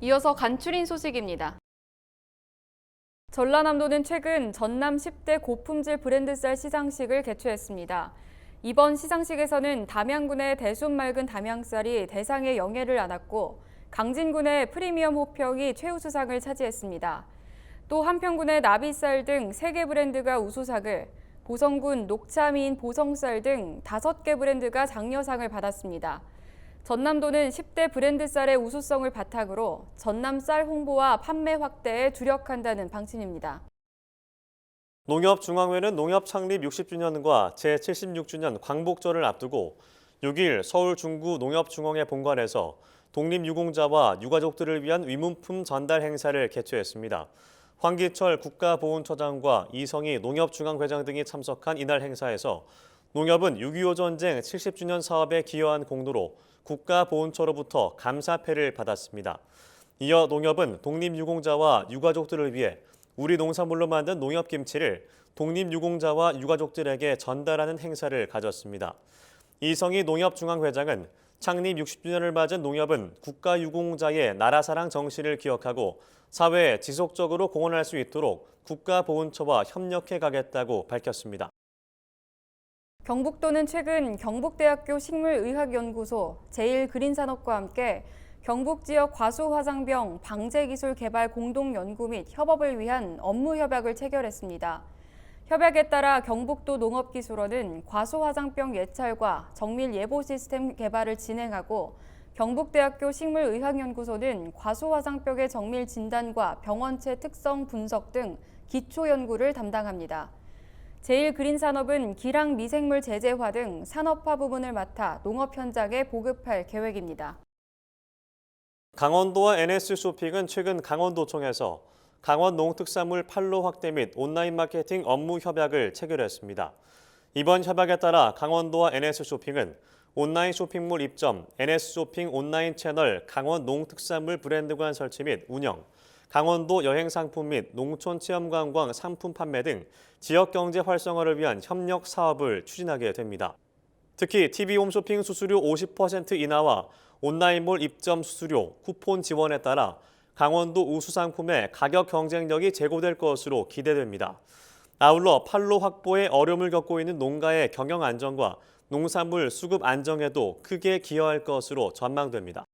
이어서 간추린 소식입니다. 전라남도는 최근 전남 10대 고품질 브랜드 쌀 시상식을 개최했습니다. 이번 시상식에서는 담양군의 대순 맑은 담양쌀이 대상의 영예를 안았고 강진군의 프리미엄 호평이 최우수상을 차지했습니다. 또 한평군의 나비쌀 등 3개 브랜드가 우수상을, 보성군 녹차미인 보성쌀 등 5개 브랜드가 장려상을 받았습니다. 전남도는 10대 브랜드 쌀의 우수성을 바탕으로 전남 쌀 홍보와 판매 확대에 주력한다는 방침입니다. 농협중앙회는 농협 창립 60주년과 제76주년 광복절을 앞두고 6일 서울 중구 농협중앙회 본관에서 독립유공자와 유가족들을 위한 위문품 전달 행사를 개최했습니다. 황기철 국가보훈처장과 이성희 농협중앙회장 등이 참석한 이날 행사에서 농협은 6.25 전쟁 70주년 사업에 기여한 공로로 국가보훈처로부터 감사패를 받았습니다. 이어 농협은 독립유공자와 유가족들을 위해 우리 농산물로 만든 농협김치를 독립유공자와 유가족들에게 전달하는 행사를 가졌습니다. 이성희 농협중앙회장은 창립 60주년을 맞은 농협은 국가유공자의 나라사랑 정신을 기억하고 사회에 지속적으로 공헌할 수 있도록 국가보훈처와 협력해 가겠다고 밝혔습니다. 경북도는 최근 경북대학교 식물의학연구소 제1그린산업과 함께 경북 지역 과수 화상병 방제 기술 개발 공동 연구 및 협업을 위한 업무 협약을 체결했습니다. 협약에 따라 경북도 농업기술원은 과수 화상병 예찰과 정밀 예보 시스템 개발을 진행하고 경북대학교 식물의학연구소는 과수 화상병의 정밀 진단과 병원체 특성 분석 등 기초 연구를 담당합니다. 제1그린산업은 기랑 미생물 제재화 등 산업화 부분을 맡아 농업 현장에 보급할 계획입니다. 강원도와 NS 쇼핑은 최근 강원도청에서 강원 농특산물 판로 확대 및 온라인 마케팅 업무 협약을 체결했습니다. 이번 협약에 따라 강원도와 NS 쇼핑은 온라인 쇼핑몰 입점, NS 쇼핑 온라인 채널 강원 농특산물 브랜드 관 설치 및 운영, 강원도 여행 상품 및 농촌 체험 관광 상품 판매 등 지역 경제 활성화를 위한 협력 사업을 추진하게 됩니다. 특히 TV 홈쇼핑 수수료 50% 인하와 온라인몰 입점 수수료, 쿠폰 지원에 따라 강원도 우수 상품의 가격 경쟁력이 제고될 것으로 기대됩니다. 아울러 판로 확보에 어려움을 겪고 있는 농가의 경영 안정과 농산물 수급 안정에도 크게 기여할 것으로 전망됩니다.